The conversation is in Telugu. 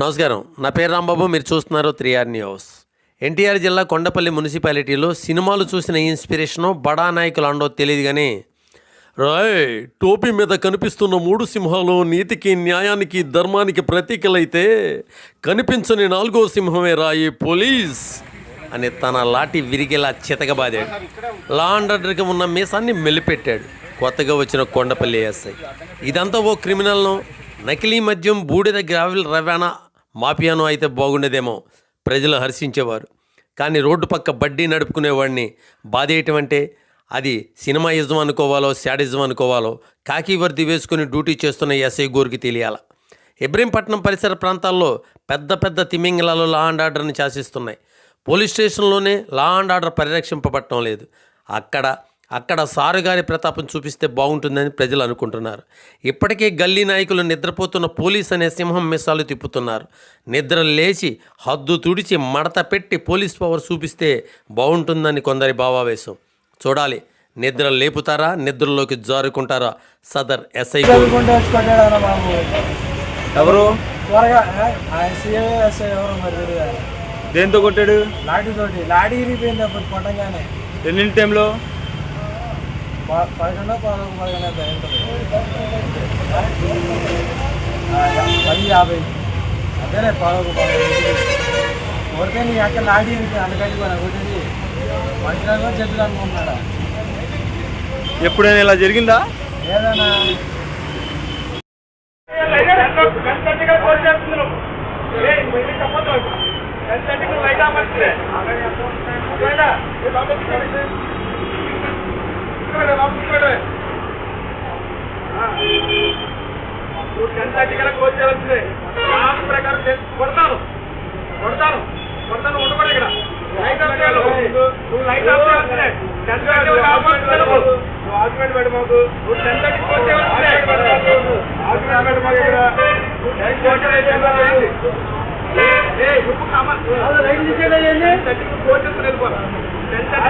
నమస్కారం. నా పేరు రాంబాబు మీరు చూస్తున్నారు త్రిఆర్ న్యూస్. ఎన్టీఆర్ జిల్లా కొండపల్లి మున్సిపాలిటీలో సినిమాలు చూసిన ఇన్స్పిరేషను బడా నాయకులు అండో తెలియదు కానీ రాయ్ టోపీ మీద కనిపిస్తున్న మూడు సింహాలు నీతికి న్యాయానికి ధర్మానికి ప్రతీకలైతే కనిపించని నాలుగో సింహమే రాయి పోలీస్ అని తన లాఠీ విరిగేలా చితకబాదాడు. లా అండ్ ఆర్డర్కి ఉన్న మీసాన్ని మెలిపెట్టాడు. కొత్తగా వచ్చిన కొండపల్లి ఎస్ఐ. ఇదంతా ఓ క్రిమినల్ను నకిలీ మద్యం బూడిద గ్రావెల్ రవాణా మాఫియాను అయితే బాగుండేదేమో. ప్రజలు హర్షించేవారు. కానీ రోడ్డు పక్క బడ్డీ నడుపుకునేవాడిని బాధేయటం అంటే అది సినిమా యజం అనుకోవాలో శాడిజం అనుకోవాలో కాకి వర్ది వేసుకుని డ్యూటీ చేస్తున్న ఎస్ఐ గోరికి తెలియాల. ఇబ్రహీంపట్నం పరిసర ప్రాంతాల్లో పెద్ద పెద్ద తిమింగలాలు లా అండ్ ఆర్డర్ని శాసిస్తున్నాయి. పోలీస్ స్టేషన్లోనే లా అండ్ ఆర్డర్ పరిరక్షింపబడటం లేదు. అక్కడ అక్కడ సారుగారి ప్రతాపం చూపిస్తే బాగుంటుందని ప్రజలు అనుకుంటున్నారు. ఇప్పటికే గల్లీ నాయకులు నిద్రపోతున్న పోలీస్ అనే సింహం మిస్సాలు తిప్పుతున్నారు. నిద్ర లేచి హద్దు తుడిచి మడత పెట్టి పోలీస్ పవర్ చూపిస్తే బాగుంటుందని కొందరి భావావేశం. చూడాలి నిద్ర లేపుతారా నిద్రలోకి జారుకుంటారా? సదర్ ఎస్ఐ ఎవరు? దేంతో కొట్టాడు? లాఠీ తోటి ఇరిగిపోయింది అప్పుడు కొట్టగానే. ఎన్ని టైంలో? పదకొండో పదకొండు పదకొండు ఉంటుంది పది యాభై అదేలే పదకొండు పదకొండు కొడితే నీ అక్కడ నాడి అందుకని అందుకని కొట్టేది మనుషులను చెట్లు అనుకుంటున్నాడా ఎప్పుడైనా ఇలా జరిగిందా? ఏదన్నా కొడతాను. కొడతాను. కొడతాను ఉండకూడదు ఇక్కడ. లైట్ ఆఫ్ చేయాలి. నువ్వు లైట్ ఆఫ్ చేయాల్సిందే. టెన్ థర్టీ నువ్వు ఆర్గ్యుమెంట్ పెట్టమాకు నువ్వు టెన్ థర్టీ పోతే ఆర్గ్యుమెంట్ ఇక్కడ. కామన్ లైట్ తీసేది టెన్ థర్టీ కోర్టు వెళ్ళిపోవాలి టెన్ థర్టీ